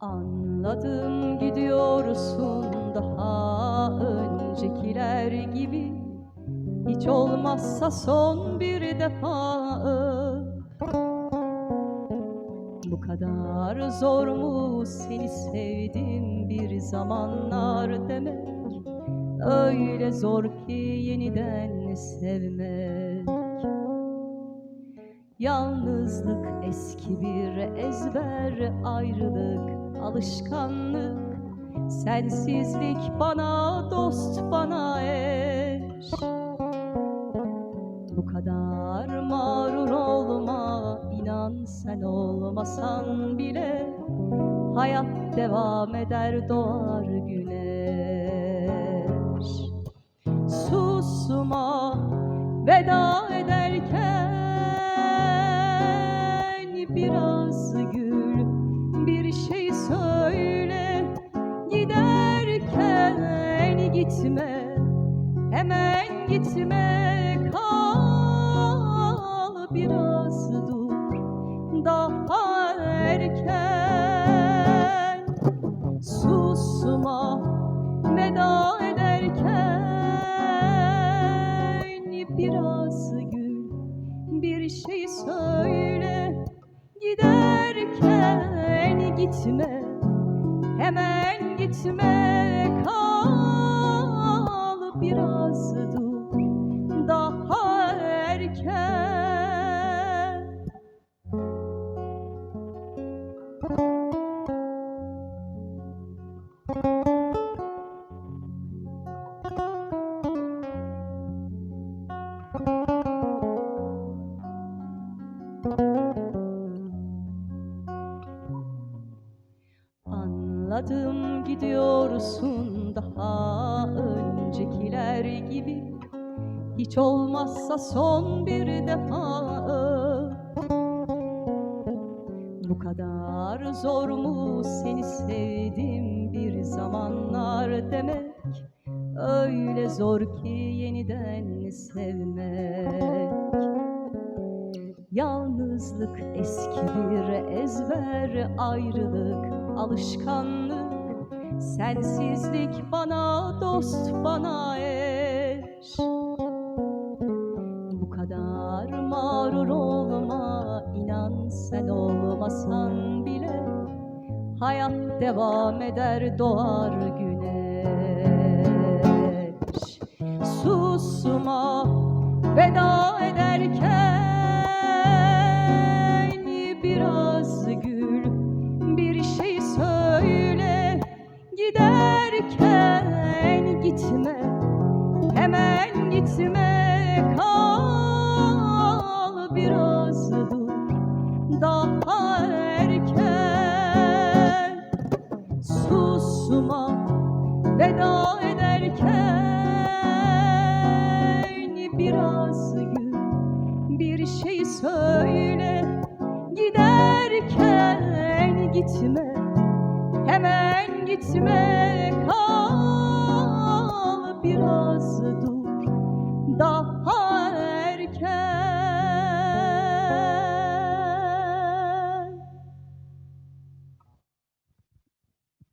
Anladım gidiyorsun daha öncekiler gibi. Hiç olmazsa son bir defa. Bu kadar zor mu seni sevdim bir zamanlar demek? Öyle zor ki yeniden sevmek. Yalnızlık eski bir ezber ayrılık alışkanlık. Sensizlik bana dost bana eş. Bu kadar mağrur olma inan sen olmasan bile Hayat devam eder doğar güneş. Susma veda ederken hemen gitme kal biraz dur. Daha erken susma veda ederken biraz gül. Bir şey söyle giderken gitme. Hemen gitme kal Anladım gidiyorsun daha öncekiler gibi. Hiç olmazsa son bir defa. Bu kadar zor mu seni sevdim bir zamanlar demek? Öyle zor ki yeniden sevmek. Yalnızlık eski bir ezber ayrılık alışkanlık. Sensizlik bana dost bana eş. Bu kadar mağrur olma inan sen olmasan bile Hayat devam eder doğar güneş. Susma veda ederken giderken gitme hemen gitme kal biraz dur daha erken. Susma veda ederken biraz gül bir şey söyle giderken gitme hemen gitme kal biraz dur. Daha